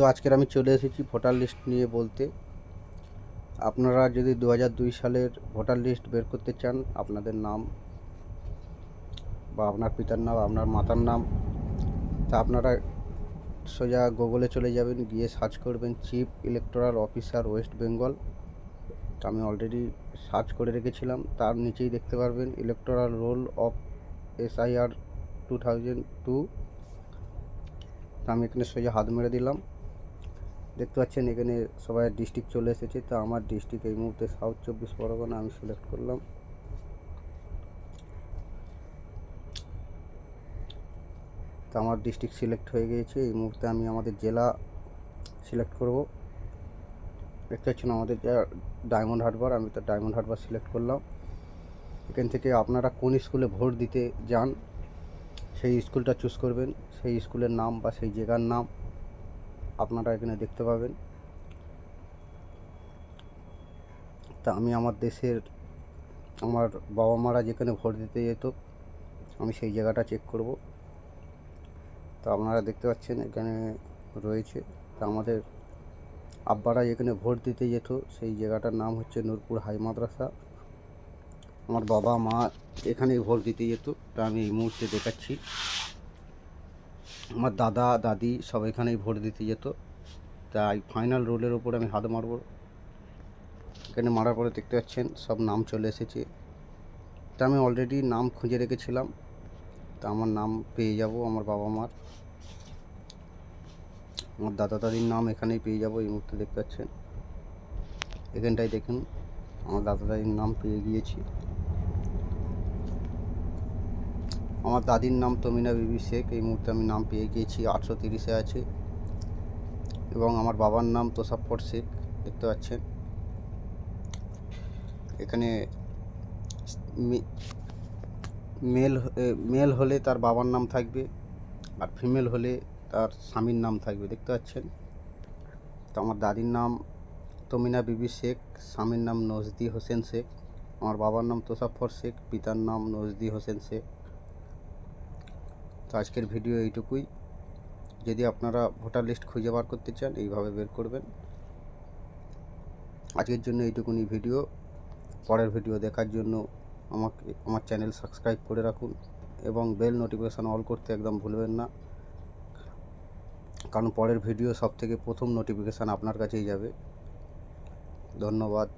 তো আজকের আমি চলে এসেছি ভোটার লিস্ট নিয়ে বলতে। আপনারা যদি দু হাজার দুই সালের ভোটার লিস্ট বের করতে চান, আপনাদের নাম বা আপনার পিতার নাম, আপনার মাতার নাম, তা আপনারা সোজা গুগলে চলে যাবেন, গিয়ে সার্চ করবেন chief electoral officer West Bengal. তো আমি অলরেডি সার্চ করে রেখেছিলাম, তার নিচেই দেখতে পারবেন electoral roll of SIR two thousand two. আমি এখানে সোজা হাত মেরে দিলাম। দেখতে পাচ্ছেন, এখানে সবাই ডিস্ট্রিক্ট চলে এসেছে। তো আমার ডিস্ট্রিক্ট এই মুহূর্তে সাউথ চব্বিশ পরগনা, আমি সিলেক্ট করলাম। তো আমার ডিস্ট্রিক্ট সিলেক্ট হয়ে গিয়েছে। এই মুহূর্তে আমি আমাদের জেলা সিলেক্ট করব। দেখতে পাচ্ছেন, আমাদের ডায়মন্ড হারবার আমি তো ডায়মন্ড হারবার সিলেক্ট করলাম। এখান থেকে আপনারা কোন স্কুলে ভোট দিতে যান, সেই স্কুলটা চুজ করবেন। সেই স্কুলের নাম বা সেই জায়গার নাম। আপনারা এখানে দেখতে পাবেন। তা আমি আমার দেশের, আমার বাবা মারা যেখানে ভোট দিতে যেত, আমি সেই জায়গাটা চেক করব। তো আপনারা দেখতে পাচ্ছেন এখানে রয়েছে। তা আমাদের আব্বারা যেখানে ভোট দিতে যেত, সেই জায়গাটার নাম হচ্ছে নূরপুর হাই মাদ্রাসা। আমার বাবা মা এখানেই ভোট দিতে যেত, তা আমি এই মুহূর্তে দেখাচ্ছি। আমার দাদা, দাদি সব এখানেই ভোট দিতে যেত। তাই ফাইনাল রোলের ওপর আমি হাত মারব। এখানে মারার পরে দেখতে পাচ্ছেন, সব নাম চলে এসেছে। তা আমি অলরেডি নাম খুঁজে রেখেছিলাম। তা আমার নাম পেয়ে যাব আমার বাবা মার আমার দাদা, দাদির নাম এখানেই পেয়ে যাব, এই মুহূর্তে দেখতে পাচ্ছেন। এখানটায় দেখুন, আমার দাদা, দাদির নাম পেয়ে গিয়েছি। আমার দাদির নাম তমিনা বিবি শেখ, এই মুহূর্তে আমি নাম পেয়ে গিয়েছি, আটশো তিরিশে আছে। এবং আমার বাবার নাম তোষাফর শেখ, দেখতে পাচ্ছেন। এখানে মেল মেল হলে তার বাবার নাম থাকবে, আর ফিমেল হলে তার স্বামীর নাম থাকবে, দেখতে পাচ্ছেন। তো আমার দাদির নাম তমিনা বিবি শেখ, স্বামীর নাম নজদি হোসেন শেখ, আমার বাবার নাম তোষাফর শেখ, পিতার নাম নজদি হোসেন শেখ। তো আজকের ভিডিও এইটুকুই। যদি আপনারা ভোটার লিস্ট খুঁজে বার করতে চান, এইভাবে বের করবেন। আজকের জন্য এইটুকুনি ভিডিও। পরের ভিডিও দেখার জন্য আমাকে, আমার চ্যানেল সাবস্ক্রাইব করে রাখুন এবং বেল নোটিফিকেশান অল করতে একদম ভুলবেন না। কারণ পরের ভিডিও সব থেকে প্রথম নোটিফিকেশান আপনার কাছেই যাবে। ধন্যবাদ।